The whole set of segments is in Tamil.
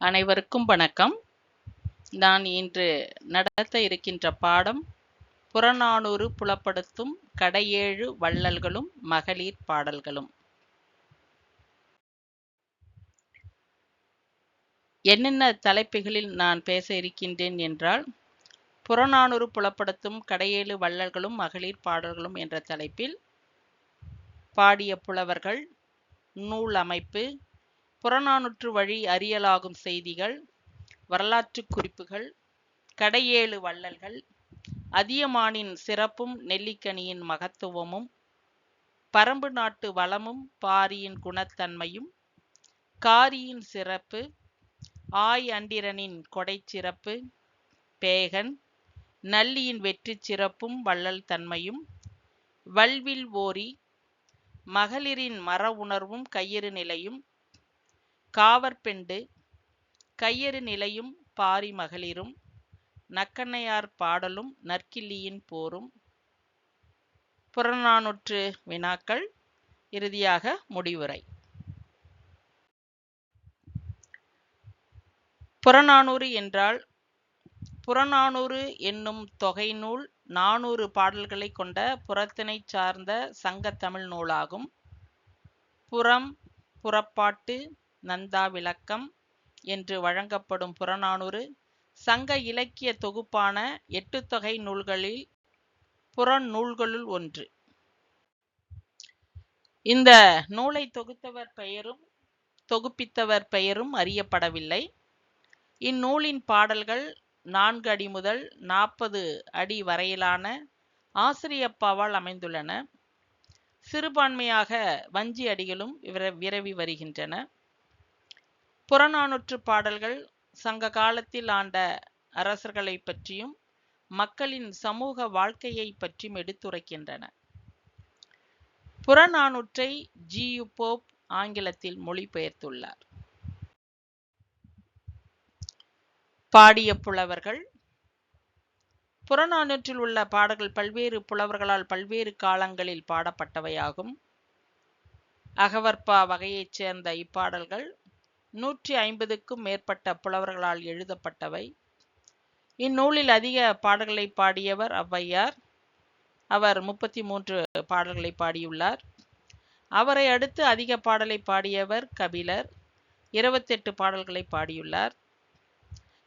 அனைவருக்கும் வணக்கம். நான் இன்று நடத்த இருக்கின்ற பாடம் புறநானூறு புலப்படுத்தும் கடையேழு வள்ளல்களும் மகளிர் பாடல்களும். என்னென்ன தலைப்புகளில் நான் பேச இருக்கின்றேன் என்றால் புறநானூறு புலப்படுத்தும் கடையேழு வள்ளல்களும் மகளிர் பாடல்களும் என்ற தலைப்பில் பாடிய புலவர்கள் நூல் அமைப்பு புறநானூற்று வழி அறியலாகும் செய்திகள் வரலாற்று குறிப்புகள் கடையேழு வள்ளல்கள் அதியமானின் சிறப்பும் நெல்லிக்கனியின் மகத்துவமும் பரம்பு நாட்டு வளமும் பாரியின் குணத்தன்மையும் காரியின் சிறப்பு ஆய் அண்டிரனின் கொடை சிறப்பு பேகன் நல்லியின் வெற்றி சிறப்பும் வள்ளல் தன்மையும் வல்வில் ஓரி மகளிரின் மர உணர்வும் கையிறு நிலையும் காவற்பெண்டு கையறு நிலையும் பாரி மகளிரும் நக்கண்ணையார் பாடலும் நற்கிள்ளியின் போரும் புறநானூற்று வினாக்கள் இறுதியாக முடிவுரை. புறநானூறு என்றால் புறநானூறு என்னும் தொகை நூல் நானூறு பாடல்களை கொண்ட புறத்தினை சார்ந்த சங்க தமிழ் நூலாகும். புறம் புறப்பாட்டு நந்தா விளக்கம் என்று வழங்கப்படும் புறநானூறு சங்க இலக்கிய தொகுப்பான எட்டு தொகை நூல்களில் புறநூல்களுள் ஒன்று. இந்த நூலை தொகுத்தவர் பெயரும் தொகுப்பித்தவர் பெயரும் அறியப்படவில்லை. இந்நூலின் பாடல்கள் நான்கு அடி முதல் நாற்பது அடி வரையிலான ஆசிரியப்பாவால் அமைந்துள்ளன. சிறுபான்மையாக வஞ்சி அடிகளும் விரவி வருகின்றன. புறநானூற்று பாடல்கள் சங்க காலத்தில் ஆண்ட அரசர்களை பற்றியும் மக்களின் சமூக வாழ்க்கையை பற்றியும் எடுத்துரைக்கின்றன. புறநானூற்றை ஜி. யு. போப் ஆங்கிலத்தில் மொழிபெயர்த்துள்ளார். பாடிய புலவர்கள். புறநானூற்றில் உள்ள பாடல்கள் பல்வேறு புலவர்களால் பல்வேறு காலங்களில் பாடப்பட்டவையாகும். அகவற்பா வகையைச் சேர்ந்த இப்பாடல்கள் நூற்றி ஐம்பதுக்கும் மேற்பட்ட புலவர்களால் எழுதப்பட்டவை. இந்நூலில் அதிக பாடல்களை பாடியவர் ஔவையார். அவர் முப்பத்தி மூன்று பாடல்களை பாடியுள்ளார். அவரை அடுத்து அதிக பாடலை பாடியவர் கபிலர். இருபத்தெட்டு பாடல்களை பாடியுள்ளார்.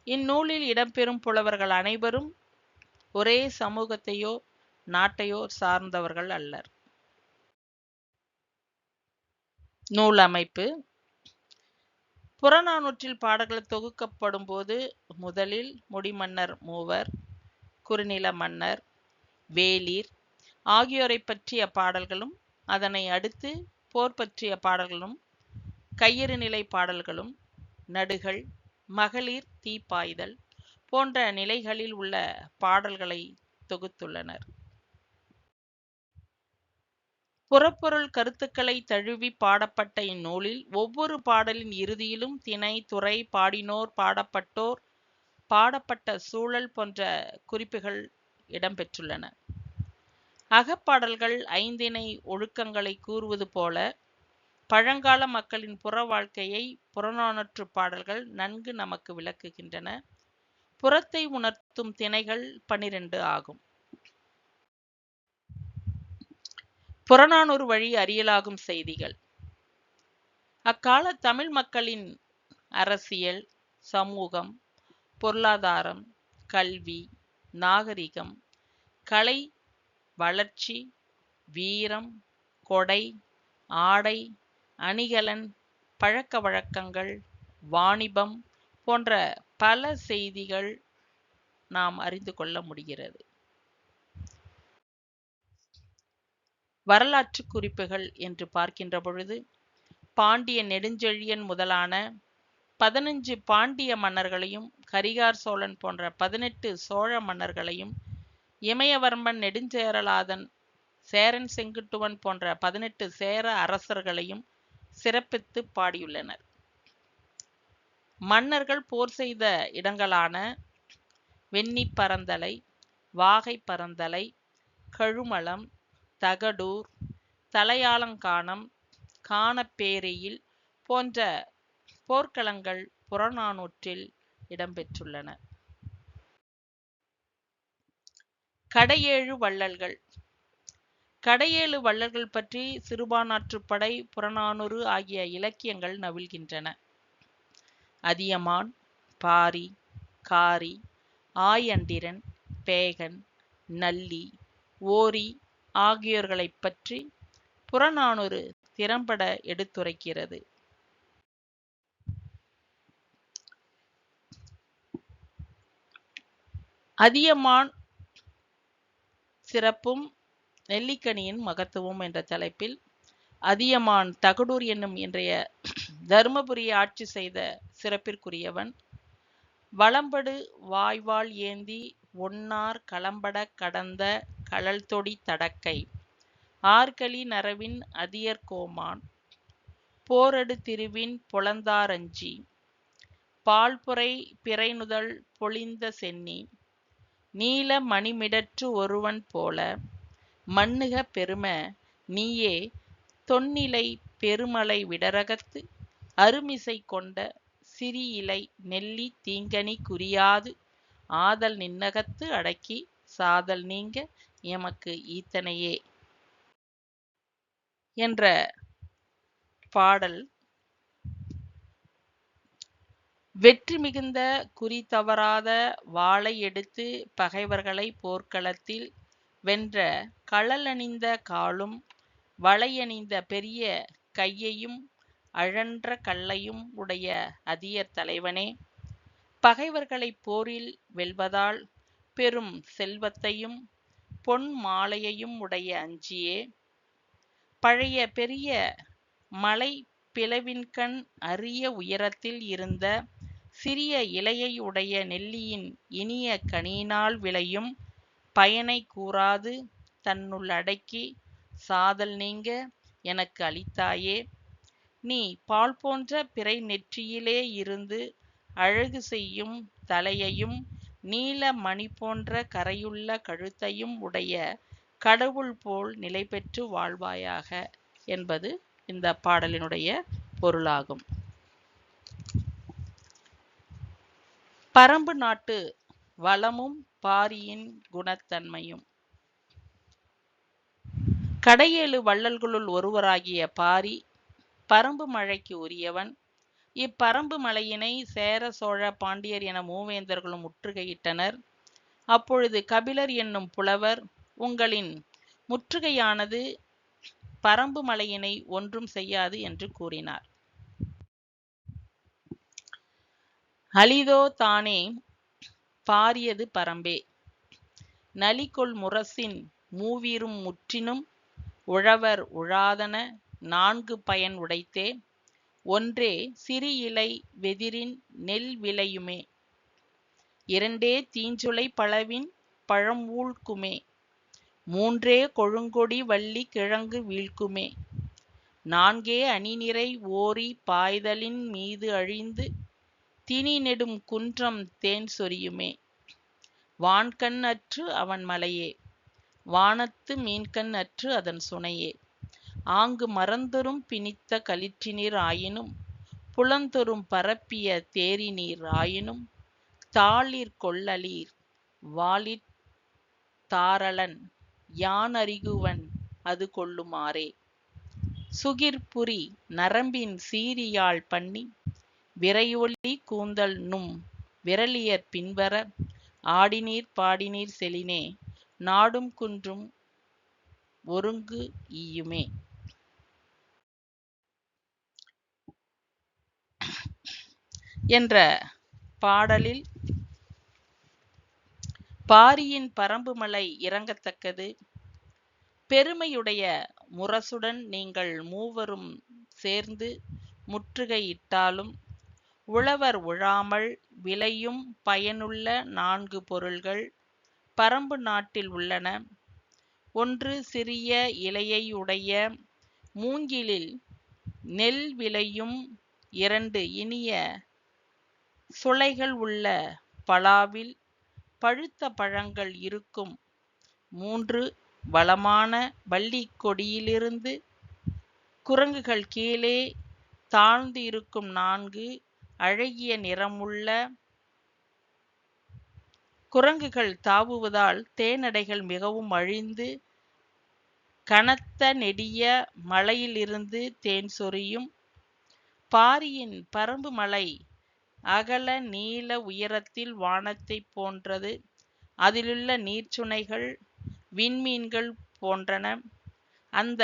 இந்நூலில் இடம்பெறும் புலவர்கள் அனைவரும் ஒரே சமூகத்தையோ நாட்டையோ சார்ந்தவர்கள் அல்லர். நூல் அமைப்பு. புறநானூற்றில் பாடல்கள் தொகுக்கப்படும் போது முதலில் முடிமன்னர் மூவர் குறுநில மன்னர் வேளிர் ஆகியோரை பற்றிய பாடல்களும் அதனை அடுத்து போர் பற்றிய பாடல்களும் கையறு நிலை பாடல்களும் நடுகள் மகளிர் தீப்பாய்தல் போன்ற நிலைகளில் உள்ள பாடல்களை தொகுத்துள்ளனர். புறப்பொருள் கருத்துக்களை தழுவி பாடப்பட்ட இந்நூலில் ஒவ்வொரு பாடலின் இறுதியிலும் திணை துறை பாடினோர் பாடப்பட்டோர் பாடப்பட்ட சூழல் போன்ற குறிப்புகள் இடம்பெற்றுள்ளன. அகப்பாடல்கள் ஐந்திணை ஒழுக்கங்களை கூறுவது போல பழங்கால மக்களின் புற வாழ்க்கையை புறநானூற்று பாடல்கள் நன்கு நமக்கு விளக்குகின்றன. புறத்தை உணர்த்தும் திணைகள் பனிரெண்டு ஆகும். புறநானூறு வழி அறியலாகும் செய்திகள். அக்கால தமிழ் மக்களின் அரசியல் சமூகம் பொருளாதாரம் கல்வி நாகரிகம் கலை வளர்ச்சி வீரம் கொடை ஆடை அணிகலன் பழக்க வழக்கங்கள் வாணிபம் போன்ற பல செய்திகள் நாம் அறிந்து கொள்ள முடிகிறது. வரலாற்று குறிப்புகள் என்று பார்க்கின்ற பொழுது பாண்டிய நெடுஞ்செழியன் முதலான பதினஞ்சு பாண்டிய மன்னர்களையும் கரிகார் சோழன் போன்ற பதினெட்டு சோழ மன்னர்களையும் இமயவர்மன் நெடுஞ்சேரலாதன் சேரன் செங்குட்டுவன் போன்ற பதினெட்டு சேர அரசர்களையும் சிறப்பித்து பாடியுள்ளனர். மன்னர்கள் போர் செய்த இடங்களான வெண்ணி பரந்தலை வாகை பரந்தலை கழுமலம் தகடூர் தலையாலங்கானம் காணப்பேரியில் போன்ற போர்க்களங்கள் புறநானூற்றில் இடம்பெற்றுள்ளன. கடையேழு வள்ளல்கள். கடையேழு வள்ளல்கள் பற்றி சிறுபானாற்றுப்படை புறநானூறு ஆகிய இலக்கியங்கள் நவிழ்கின்றன. அதியமான் பாரி காரி ஆயண்டிரன் பேகன் நல்லி ஓரி ஆகியோர்களைப் பற்றி புறநானூறு திறம்பட எடுத்துரைக்கிறது. அதியமான் சிறப்பும் நெல்லிக்கனியின் மகத்துவம் என்ற தலைப்பில் அதியமான் தகடூர் என்னும் இன்றைய தருமபுரியை ஆட்சி செய்த சிறப்பிற்குரியவன் வளம்படு வாய்வாள் ஏந்தி ஒன்னார் களம்பட கடந்த கழல்தொடி தடக்கை. ஆர்களி நரவின் அதியர்கோமான் போரடு திருவின் பொலந்தாரஞ்சி. பால்புரை பிறைநுதல் பொழிந்த சென்னி. நீல மணிமிடற்று ஒருவன் போல. மண்ணுக பெரும நீயே தொன்னிலை பெருமலை விடரகத்து. அருமிசை கொண்ட சிறியிலை நெல்லி தீங்கனி குறியாது. ஆதல் நின்னகத்து அடக்கி சாதல் நீங்க எமக்கு ஈத்தனையே என்ற பாடல் வெற்றி மிகுந்த குறி தவறாத வாளை எடுத்து பகைவர்களை போர்க்களத்தில் வென்ற களலணிந்த காலும் வளையணிந்த பெரிய கையையும் அழன்ற கல்லையும் உடைய அதியர் தலைவனே பகைவர்களை போரில் வெல்வதால் பெரும் செல்வத்தையும் பொன் மாலையையும் உடைய அஞ்சியே. பழைய பெரிய மலை பிளவின்கண் அரிய உயரத்தில் இருந்த சிறிய இலையை உடைய நெல்லியின் இனிய கனியினால் விளையும் பயனை கூறாது தன்னுள் அடக்கி சாதல் நீங்க எனக்கு அளித்தாயே. நீ பால் போன்ற பிறை நெற்றியிலே இருந்து அழகு செய்யும் தலையையும் நீல மணி போன்ற கரையுள்ள கழுத்தையும் உடைய கடவுள் போல் நிலை பெற்று வாழ்வாயாக என்பது இந்த பாடலினுடைய பொருளாகும். பரம்பு நாட்டு வளமும் பாரியின் குணத்தன்மையும். கடையேழு வள்ளல்களுள் ஒருவராகிய பாரி பரம்பு மழைக்கு உரியவன் இப்பரம்பு மலையினை சேர சோழ பாண்டியர் என மூவேந்தர்களும் முற்றுகையிட்டனர். அப்பொழுது கபிலர் என்னும் புலவர் உங்களின் முற்றுகையானது பரம்பு மலையினை ஒன்றும் செய்யாது என்று கூறினார். அலிதோ தானே பாரியது பரம்பே. நலிகொள் முரசின் மூவீரும் முற்றினும் உழவர் உழாதன நான்கு பயன் உடைத்தே. ஒன்றே சிறு இலை வெதிரின் நெல் விளையுமே. இரண்டே தீஞ்சுளை பழவின் பழம் ஊழ்க்குமே மூன்றே கொழுங்கொடி வள்ளி கிழங்கு வீழ்க்குமே நான்கே அணிநிறை ஓரி பாய்தலின் மீது அழிந்து திணி நெடும் குன்றம் தேன் சொரியுமே. வான்கண் அற்று அவன் மலையே. வானத்து மீன்கண் அற்று அதன் சுனையே. ஆங்கு மறந்தொரும் பிணித்த களிற்றினீர் ஆயினும் புலந்தொரும் பரப்பிய தேரினீர் ஆயினும் தாளிர் கொள்ளலீர் வாலிற் தாரளன் யானறிகுவன் அது கொள்ளுமாறே. சுகிர்புரி நரம்பின் சீரியாழ் பண்ணி விரையொலி கூந்தல் நும் விரலியர் பின்வர ஆடினீர் பாடினீர் செலினே நாடும் குன்றும் ஒருங்கு ஈயுமே. என்ற பாடலில் பாரியின் பரம்பு மலை இறங்கத்தக்கது. பெருமையுடைய முரசுடன் நீங்கள் மூவரும் சேர்ந்து முற்றுகையிட்டாலும் உழவர் உழாமல் விளையும் பயனுள்ள நான்கு பொருள்கள் பரம்பு நாட்டில் உள்ளன. ஒன்று சிறிய இலையையுடைய மூங்கிலில் நெல் விளையும் இரண்டு இனிய சுளைகள் உள்ள பலாவில் பழுத்த பழங்கள் இருக்கும். மூன்று வளமான வள்ளிக்கொடியிலிருந்து குரங்குகள் கீழே தாழ்ந்து இருக்கும். நான்கு அழகிய நிறமுள்ள குரங்குகள் தாவுவதால் தேனடைகள் மிகவும் அழிந்து கனத்த நெடிய மலையிலிருந்து தேன் சொரியும். பாரியின் பரம்பு மலை அகல நீல உயரத்தில் வானத்தைப் போன்றது. அதிலுள்ள நீர்ச்சுனைகள் விண்மீன்கள் போன்றன. அந்த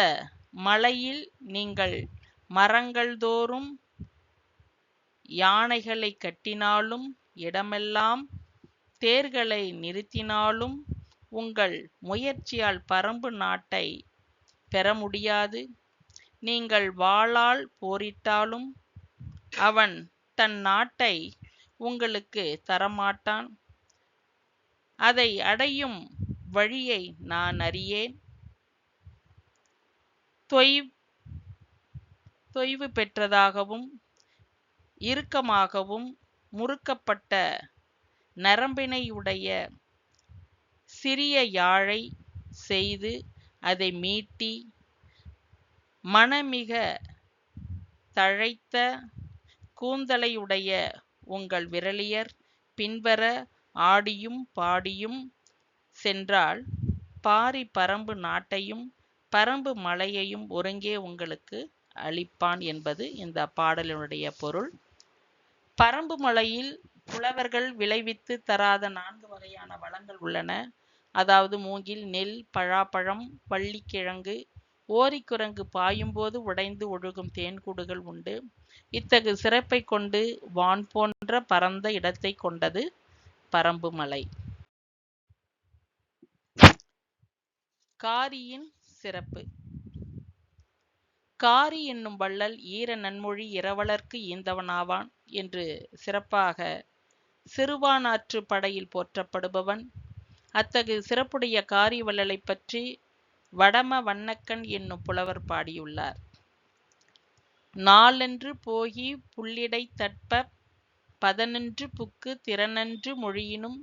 மலையில் நீங்கள் மரங்கள் தோறும் யானைகளை கட்டினாலும் இடமெல்லாம் தேர்களை நிறுத்தினாலும் உங்கள் முயற்சியால் பரம்பு நாட்டை பெற முடியாது. நீங்கள் வாளால் போரிட்டாலும் அவன் தன் நாட்டை உங்களுக்கு தரமாட்டான். அதை அடையும் வழியை நான் அறியேன். தொய் தொய்வு பெற்றதாகவும் இறுக்கமாகவும் முறுக்கப்பட்ட நரம்பினையுடைய சிறிய யாழை செய்து அதை மீட்டி மனமிக தழைத்த கூந்தலையுடைய உங்கள் விரலியர் பின்வர ஆடியும் பாடியும் சென்றால் பாரி பரம்பு நாட்டையும் பரம்பு மலையையும் ஒருங்கே உங்களுக்கு அளிப்பான் என்பது இந்த பாடலினுடைய பொருள். பரம்பு மலையில் புலவர்கள் விளைவித்து தராத நான்கு வகையான வளங்கள் உள்ளன. அதாவது மூங்கில் நெல் பழாப்பழம் வள்ளிக்கிழங்கு ஓரிக்குரங்கு பாயும்போது உடைந்து ஒழுகும் தேன்கூடுகள் உண்டு. இத்தகு சிறப்பை கொண்டு வான் போன்ற பரந்த இடத்தை கொண்டது பரம்பு மலை. காரியின் சிறப்பு. காரி என்னும் வள்ளல் ஈர நன்மொழி இரவலர்க்கு ஈந்தவனாவான் என்று சிறப்பாக சிறுவானாற்று படையில் போற்றப்படுபவன். அத்தகு சிறப்புடைய காரி வள்ளலைப் பற்றி வடம வண்ணக்கன் என்னும் புலவர் பாடியுள்ளார். நாளென்று போகி புள்ளிடை தட்ப பதனென்று புக்கு திறனன்று மொழியினும்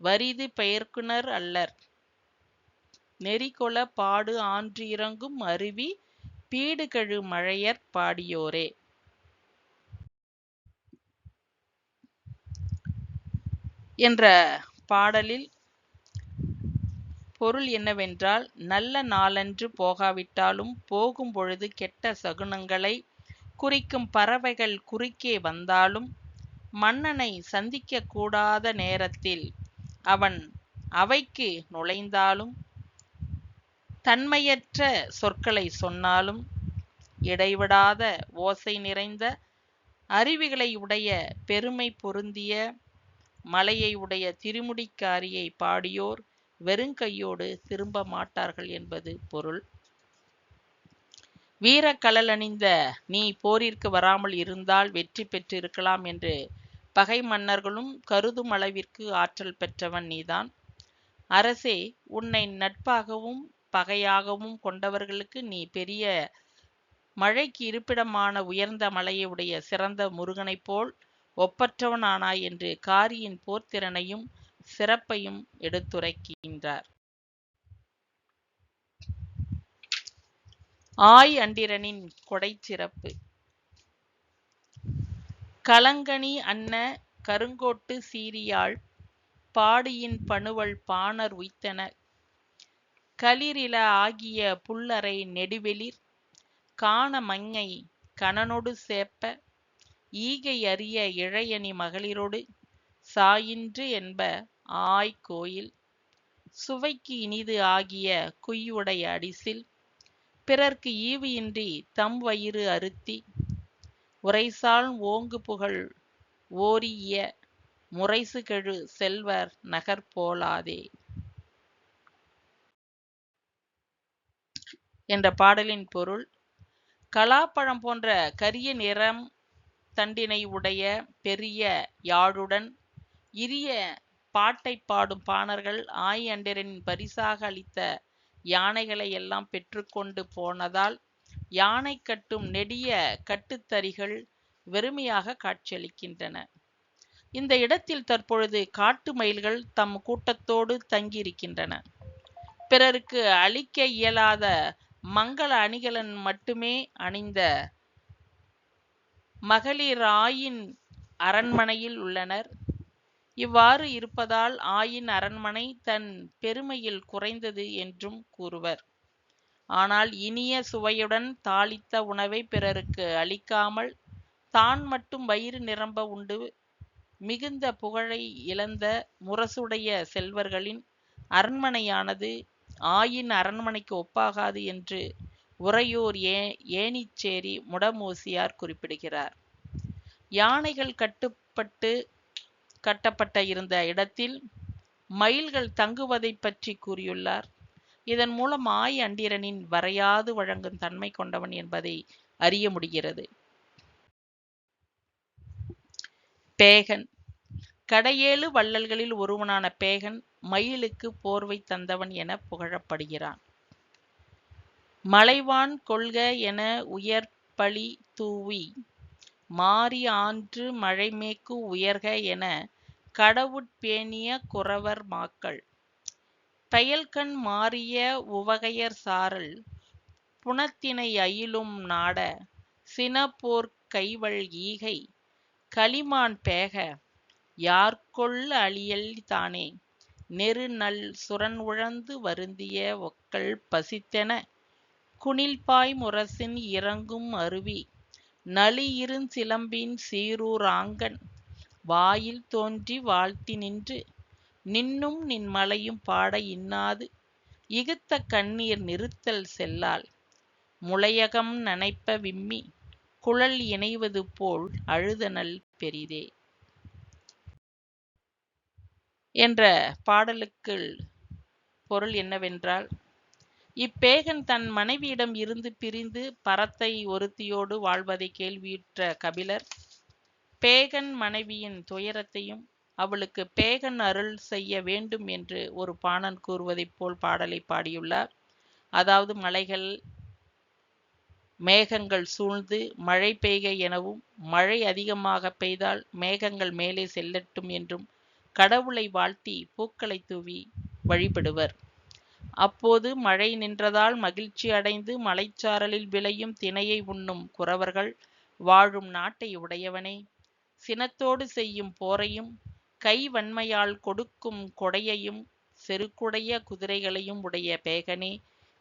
வரிது பெயர்க்குனர் அல்லர். நெறிகொள பாடு ஆன்று இறங்கும் அருவி பீடுகழு மழையர் பாடியோரே. என்ற பாடலில் பொருள் என்னவென்றால் நல்ல நாளன்று போகாவிட்டாலும் போகும் பொழுது கெட்ட சகுனங்களை குறிக்கும் பறவைகள் குறுக்கே வந்தாலும் மன்னனை சந்திக்க கூடாத நேரத்தில் அவன் அவைக்கு நுழைந்தாலும் தன்மையற்ற சொற்களை சொன்னாலும் இடைவிடாத ஓசை நிறைந்த அருவிகளை உடைய பெருமை பொருந்திய மலையை உடைய திருமுடிக்காரியை பாடியோர் வெறுங்கையோடு திரும்ப மாட்டார்கள் என்பது பொருள். வீரக்கழல் அணிந்த நீ போரிற்கு வராமல் இருந்தால் வெற்றி பெற்றிருக்கலாம் என்று பகை மன்னர்களும் கருதும் அளவிற்கு ஆற்றல் பெற்றவன் நீதான். அரசே உன்னை நட்பாகவும் பகையாகவும் கொண்டவர்களுக்கு நீ பெரிய மழைக்கு இருப்பிடமான உயர்ந்த மலையுடைய சிறந்த முருகனைப் போல் ஒப்பற்றவனானாய் என்று காரியின் போர்த்திறனையும் சிறப்பையும் எடுத்துரைக்கின்றார். ஆய் அண்டிரனின் கொடை சிறப்பு கலங்கனி அன்ன கருங்கோட்டு சீரியாள் பாடியின் பணுவல் பாணர் உய்த்தன. களிரில ஆகிய புல்லறை நெடுவெளிர் காண மங்கை கணனொடு சேப்ப ஈகை அறிய இழையணி மகளிரோடு சாயின்று என்ப ஆய் கோயில். சுவைக்கு இனிது ஆகிய குய்யுடைய அடிசில் பிறர்க்கு ஈவு இன்றி தம் வயிறு அருத்தி உரைசால் ஓங்கு புகழ் ஓரிய முறைசுகெழு செல்வர் நகர் போலாதே. என்ற பாடலின் பொருள் கலாப்பழம் போன்ற கரிய நிறம் தண்டினை உடைய பெரிய யாழுடன் இரிய பாட்டை பாடும் பாணர்கள் ஆய் அண்டிரனின் பரிசாக அளித்த யானைகளை எல்லாம் பெற்றுக்கொண்டு போனதால் யானை கட்டும் நெடிய கட்டுத்தறிகள் வெறுமையாக காட்சியளிக்கின்றன. இந்த இடத்தில் தற்பொழுது காட்டு மயில்கள் தம் கூட்டத்தோடு தங்கியிருக்கின்றன. பிறருக்கு அளிக்க இயலாத மங்கள அணிகலன் மட்டுமே அணிந்த மகளிராயின் அரண்மனையில் உள்ளனர். இவ்வாறு இருப்பதால் ஆயின் அரண்மனை தன் பெருமையில் குறைந்தது என்றும் கூறுவர். ஆனால் இனிய சுவையுடன் தாளித்த உணவை பிறருக்கு அளிக்காமல் தான் மட்டும் வயிறு நிரம்ப உண்டு மிகுந்த புகழை இழந்த முரசுடைய செல்வர்களின் அரண்மனையானது ஆயின் அரண்மனைக்கு ஒப்பாகாது என்று உறையூர் ஏ ஏனிச்சேரி முடமூசியார் குறிப்பிடுகிறார். யானைகள் கட்டுப்பட்டு கட்டப்பட்ட இருந்த இடத்தில் மயில்கள் தங்குவதை பற்றி கூறியுள்ளார். இதன் மூலம் ஆய் அண்டிரனின் வரையாது வழங்கும் தன்மை கொண்டவன் என்பதை அறிய முடிகிறது. பேகன். கடையேழு வள்ளல்களில் ஒருவனான பேகன் மயிலுக்கு போர்வை தந்தவன் என புகழப்படுகிறான். மலைவான் கொள்க என உயர்பழி தூவி மாறி ஆன்று மழைமேக்கு உயர்க என கடவுட்பேணிய குறவர் மாக்கள். பெயல்கண் மாறிய உவகையர் சாரல் புனத்தினை அயிலும் நாட சினப்போர் கைவள் ஈகை. களிமான் பேக யார்கொல் அழியல் தானே? நெரு நல் சுரன் உழந்து வருந்திய ஒக்கல் பசித்தென குணில்பாய் முரசின் இறங்கும் அருவி. நளியிருஞ் சிலம்பின் சீரூராங்கன் வாயில் தோன்றி வாழ்த்தி நின்று நின்னும் நின் மலையும் பாட இன்னாது இகுத்த கண்ணீர் நிறுத்தல் செல்லால் முளையகம் நனைப்ப விம்மி குழல் இணைவது போல் அழுதனல் பெரிதே. என்ற பாடலுக்கு பொருள் என்னவென்றால் இப்பேகன் தன் மனைவியிடம் இருந்து பிரிந்து பரத்தை ஒருத்தியோடு வாழ்வதை கேள்வியுற்ற கபிலர் பேகன் மனைவியின் துயரத்தையும் அவளுக்கு பேகன் அருள் செய்ய வேண்டும் என்று ஒரு பாணன் கூறுவதைப் போல் பாடலை பாடியுள்ளார். அதாவது மலைகள் மேகங்கள் சூழ்ந்து மழை பெய்க எனவும் மழை அதிகமாக பெய்தால் மேகங்கள் மேலே செல்லட்டும் என்றும் கடவுளை வாழ்த்தி பூக்களை தூவி வழிபடுவர். அப்போது மழை நின்றதால் மகிழ்ச்சி அடைந்து மலைச்சாரலில் விளையும் தினையை உண்ணும் குறவர்கள் வாழும் நாட்டை உடையவனே. சினத்தோடு செய்யும் போரையும் கை வன்மையால் கொடுக்கும் கொடையையும் செருக்குடைய குதிரைகளையும் உடைய பேகனே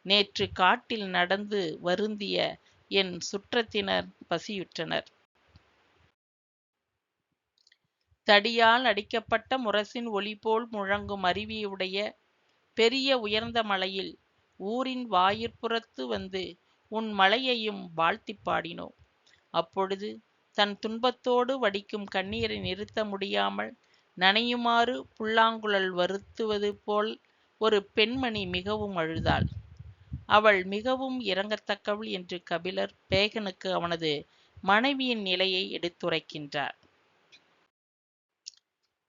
நேற்று காட்டில் நடந்து வருந்திய என் சுற்றத்தினர் பசியுற்றனர். தடியால் அடிக்கப்பட்ட முரசின் ஒளி போல் முழங்கும் அருவியுடைய பெரிய உயர்ந்த மலையில் ஊரின் வாயிற்புறத்து வந்து உன் மலையையும் வாழ்த்தி பாடினோம் அப்பொழுது தன் துன்பத்தோடு வடிக்கும் கண்ணீரை நிறுத்த முடியாமல் நனையுமாறு புல்லாங்குழல் வருத்துவது போல் ஒரு பெண்மணி மிகவும் அழுதாள். அவள் மிகவும் இறங்கத்தக்கவள் என்று கபிலர் பேகனுக்கு அவனது மனைவியின் நிலையை எடுத்துரைக்கின்றார்.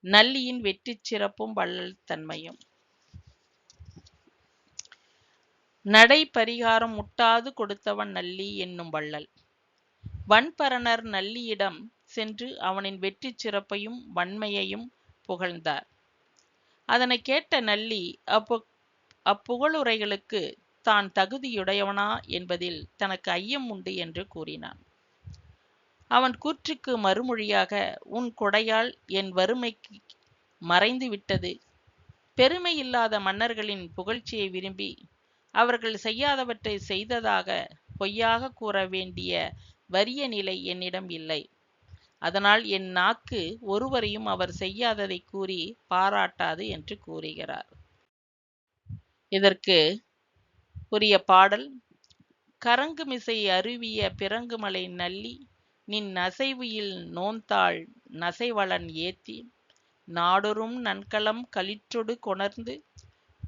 நல்லியின் வெற்றி சிறப்பும் வள்ளல் தன்மையும். நடை பரிகாரம் முட்டாது கொடுத்தவன் நல்லி என்னும் வள்ளல். வன்பரணர் நல்லியிடம் சென்று அவனின் வெற்றி சிறப்பையும் வன்மையையும் புகழ்ந்தார். அதனை கேட்ட நல்லி அப்பு அப்புகழுரைகளுக்கு தான் தகுதியுடையவனா என்பதில் தனக்கு ஐயம் உண்டு என்று கூறினான். அவன் கூற்றுக்கு மறுமொழியாக உன் கொடையால் என் வறுமைக்கு மறைந்து விட்டது பெருமை இல்லாத மன்னர்களின் புகழ்ச்சியை விரும்பி அவர்கள் செய்யாதவற்றை செய்ததாக பொய்யாக கூற வேண்டிய வறிய நிலை என்னிடம் இல்லை. அதனால் என் நாக்கு ஒருவரையும் அவர் செய்யாததை கூறி பாராட்டாது என்று கூறுகிறார். இதற்கு உரிய பாடல் கரங்குமிசை அருவிய பிறங்குமலை நல்லி நின் நசைவியில் நோந்தாள் நசைவளன் ஏத்தி நாடொரும் நன்கலம் களிற்றொடு கொணர்ந்து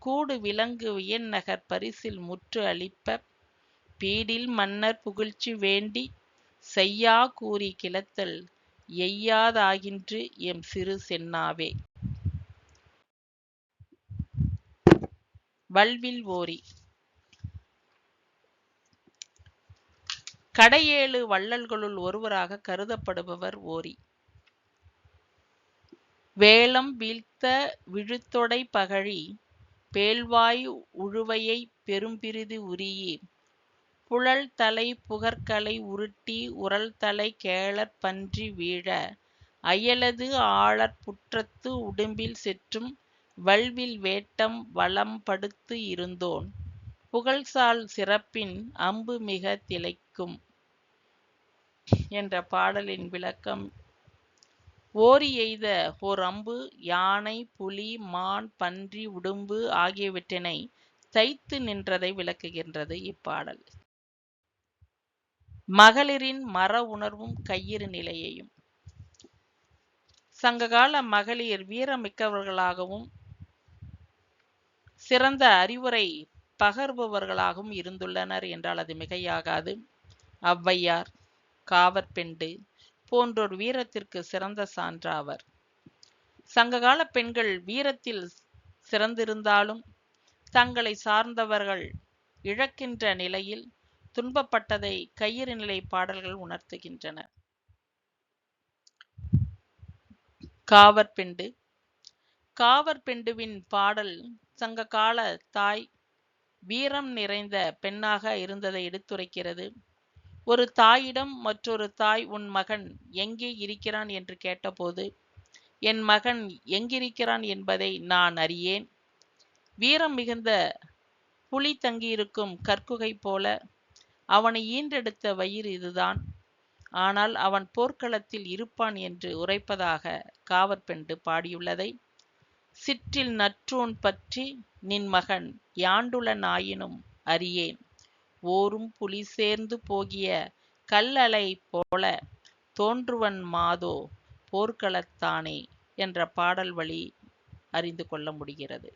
கூடு விலங்கு வியன்னகர் பரிசில் முற்று அளிப்ப பீடில் மன்னர் புகழ்ச்சி வேண்டி செய்யா கூறி கிளத்தல் எய்யாதாகின்று எம் சிறு சென்னாவே. வல்வில் ஓரி. கடையேழு வள்ளல்களுள் ஒருவராக கருதப்படுபவர் ஓரி. வேளம் வீழ்த்த விழுத்தொடை பகழி பேழ்வாய் உழுவையை பெரும்பிரிது உரியி. புழல் தலை உருட்டி உரல் தலை கேளற் பன்றி வீழ. அயலது ஆழற் புற்றத்து உடும்பில் செற்றும் வல்வில் வேட்டம் வலம்படுத்து இருந்தோன். புகழ்சால் சிறப்பின் அம்பு மிக திளைக்கும். என்ற பாடலின் விளக்கம் ஓரி எய்த ஓர் அம்பு யானை புலி மான் பன்றி உடும்பு ஆகியவற்றினை தைத்து நின்றதை விளக்குகின்றது இப்பாடல். மகளிரின் மர உணர்வும் கையிறு நிலையையும். சங்ககால மகளிர் வீரமிக்கவர்களாகவும் சிறந்த அறிவுரை பகர்பவர்களாகவும் இருந்துள்ளனர் என்றால் அது மிகையாகாது. ஔவையார் காவற்பெண்டு போன்றோர் வீரத்திற்கு சிறந்த சான்றாவர். சங்ககால பெண்கள் வீரத்தில் சிறந்திருந்தாலும் தங்களை சார்ந்தவர்கள் இழக்கின்ற நிலையில் துன்பப்பட்டதை கையிறு நிலை பாடல்கள் உணர்த்துகின்றன. காவற்பெண்டு. காவற்பெண்டுவின் பாடல் சங்ககால தாய் வீரம் நிறைந்த பெண்ணாக இருந்ததை எடுத்துரைக்கிறது. ஒரு தாயிடம் மற்றொரு தாய் உன் மகன் எங்கே இருக்கிறான் என்று கேட்டபோது என் மகன் எங்கிருக்கிறான் என்பதை நான் அறியேன். வீரம் மிகுந்த புலி தங்கியிருக்கும் கற்குகை போல அவனை ஈன்றெடுத்த வயிறு இதுதான். ஆனால் அவன் போர்க்களத்தில் இருப்பான் என்று உரைப்பதாக காவற்பெண்டு பாடியுள்ளதை சிற்றில் நற்றூன் பற்றி நின் மகன் யாண்டுள நாயினும் அறியேன். ஓரும் புலி சேர்ந்து போகிய கல்லலை போல தோன்றுவன் மாதோ போர்க்களத்தானே என்ற பாடல் வழி அறிந்து கொள்ள முடிகிறது.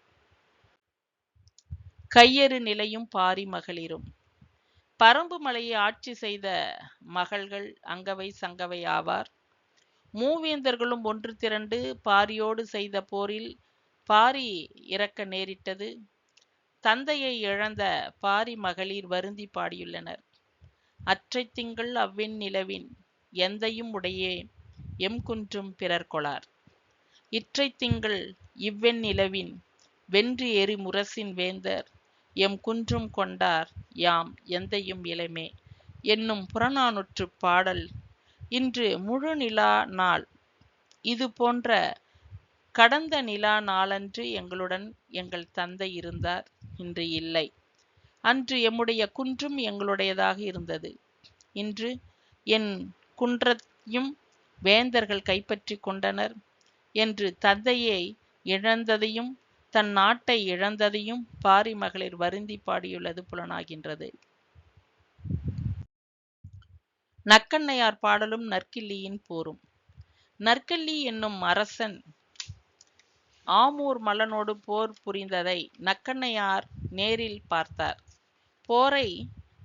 கையறு நிலையும் பாரி மகளிரும். பரம்பு மலையை ஆட்சி செய்த மகள்கள் அங்கவை சங்கவை ஆவார். மூவேந்தர்களும் ஒன்று திரண்டு பாரியோடு செய்த போரில் பாரி இறக்க நேரிட்டது. தந்தையை இழந்த பாரி மகளிர் வருந்தி பாடியுள்ளனர். அற்றை திங்கள் அவ்வின் நிலவின் எந்தையும் உடையே எம் குன்றும் பிறர் கொளார். இற்றை திங்கள் இவ்வெண் நிலவின் வென்று எரி முரசின் வேந்தர் எம் குன்றும் கொண்டார் யாம் எந்தையும் இளமே. என்னும் புறநானூற்று பாடல் இன்று முழு நிலா நாள் இது போன்ற கடந்த நிலா நாளன்று எங்களுடன் எங்கள் தந்தை இருந்தார். இன்று இல்லை. அன்று எம்முடைய குன்றும் எங்களுடையதாக இருந்தது. இன்று என் குன்றத்தையும் வேந்தர்கள் கைப்பற்றி கொண்டனர். என்று தந்தையை இழந்ததையும் தன் நாட்டை இழந்ததையும் பாரி மகளிர் வருந்தி பாடியுள்ளது புலனாகின்றது. நக்கண்ணையார் பாடலும் நற்கிள்ளியின் போரும். நற்கல்லி என்னும் அரசன் ஆமூர் மல்லனோடு போர் புரிந்ததை நக்கண்ணையார் நேரில் பார்த்தார். போரை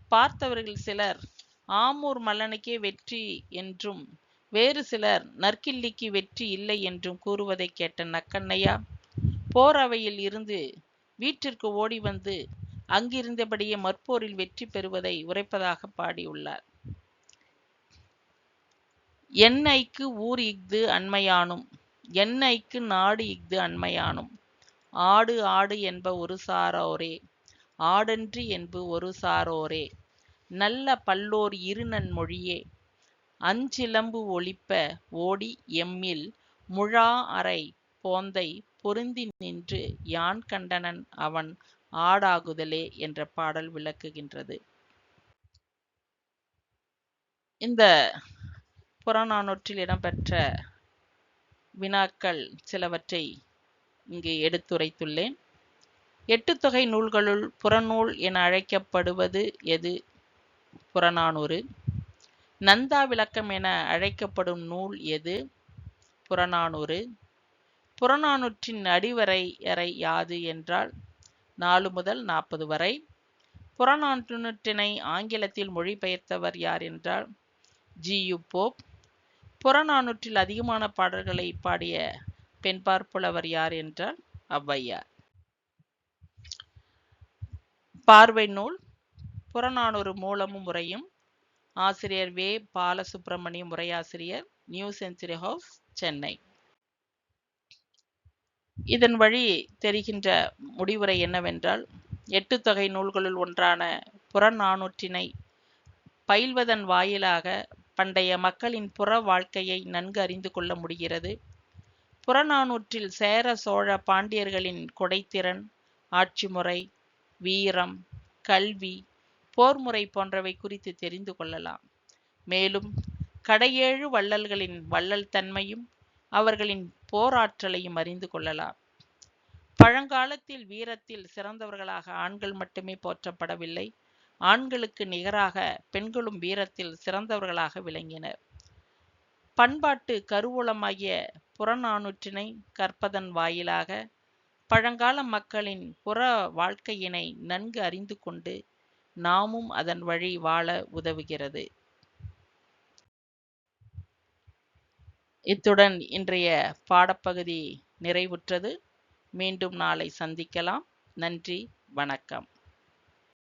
பார்த்தவர்கள் சிலர் ஆமூர் மல்லனுக்கே வெற்றி என்றும் வேறு சிலர் நற்கிள்ளிக்கு வெற்றி இல்லை என்றும் கூறுவதை கேட்ட நக்கண்ணையா போர் அவையில் இருந்து வீட்டிற்கு ஓடி வந்து அங்கிருந்தபடியே மற்போரில் வெற்றி பெறுவதை உரைப்பதாக பாடியுள்ளார். எண்ணெய்க்கு ஊர் இஃது அண்மையானும் எண்ணைக்கு நாடு இஃது அண்மையானும். ஆடு ஆடு என்ப ஒரு சாரோரே. ஆடன்றி என்பு ஒரு சாரோரே. நல்ல பல்லோர் இருநன் மொழியே. அஞ்சிலம்பு ஒலிப்ப ஓடி எம்மில் முழா அறை போந்தை பொருந்தி நின்று யான் கண்டனன் அவன் ஆடாகுதலே என்ற பாடல் விளக்குகின்றது. இந்த புறநானூற்றில் இடம்பெற்ற வினாக்கள் சிலவற்றை இங்கு எடுத்துரைத்துள்ளேன். எட்டு தொகை நூல்களுள் புறநூல் என அழைக்கப்படுவது எது? புறநானூறு. நந்தா விளக்கம் என அழைக்கப்படும் நூல் எது? புறநானூறு. புறநானூற்றின் அடிவரை அறை யாது என்றால் நாலு முதல் நாற்பது வரை. புறநானூற்றினை ஆங்கிலத்தில் மொழிபெயர்த்தவர் யார் என்றால் ஜி யு போப். புறநானூற்றில் அதிகமான பாடல்களை பாடிய பெண்பார்ப்புலவர் யார் என்றால் ஔவையார். பார்வை நூல் புறநானூறு மூலமும் முறையும் ஆசிரியர் வே. பாலசுப்பிரமணியம் உரையாசிரியர் நியூ செஞ்சுரி ஹவுஸ் சென்னை. இதன் வழி தெரிகின்ற முடிவுரை என்னவென்றால் எட்டு தொகை நூல்களுள் ஒன்றான புறநானூற்றினை பயில்வதன் வாயிலாக பண்டைய மக்களின் புற வாழ்க்கையை நன்கு அறிந்து கொள்ள முடிகிறது. புறநானூற்றில் சேர சோழ பாண்டியர்களின் கொடைத்திறன் ஆட்சி முறை வீரம் கல்வி போர்முறை போன்றவை குறித்து தெரிந்து கொள்ளலாம். மேலும் கடையேழு வள்ளல்களின் வள்ளல் தன்மையும் அவர்களின் போராற்றலையும் அறிந்து கொள்ளலாம். பழங்காலத்தில் வீரத்தில் சிறந்தவர்களாக ஆண்கள் மட்டுமே போற்றப்படவில்லை. ஆண்களுக்கு நிகராக பெண்களும் வீரத்தில் சிறந்தவர்களாக விளங்கினர். பண்பாட்டு கருவூலமாகிய புறநானூற்றினை கற்பதன் வாயிலாக பழங்கால மக்களின் புற வாழ்க்கையினை நன்கு அறிந்து கொண்டு நாமும் அதன் வழி வாழ உதவுகிறது. இத்துடன் இன்றைய பாடப்பகுதி நிறைவுற்றது. மீண்டும் நாளை சந்திக்கலாம். நன்றி வணக்கம்.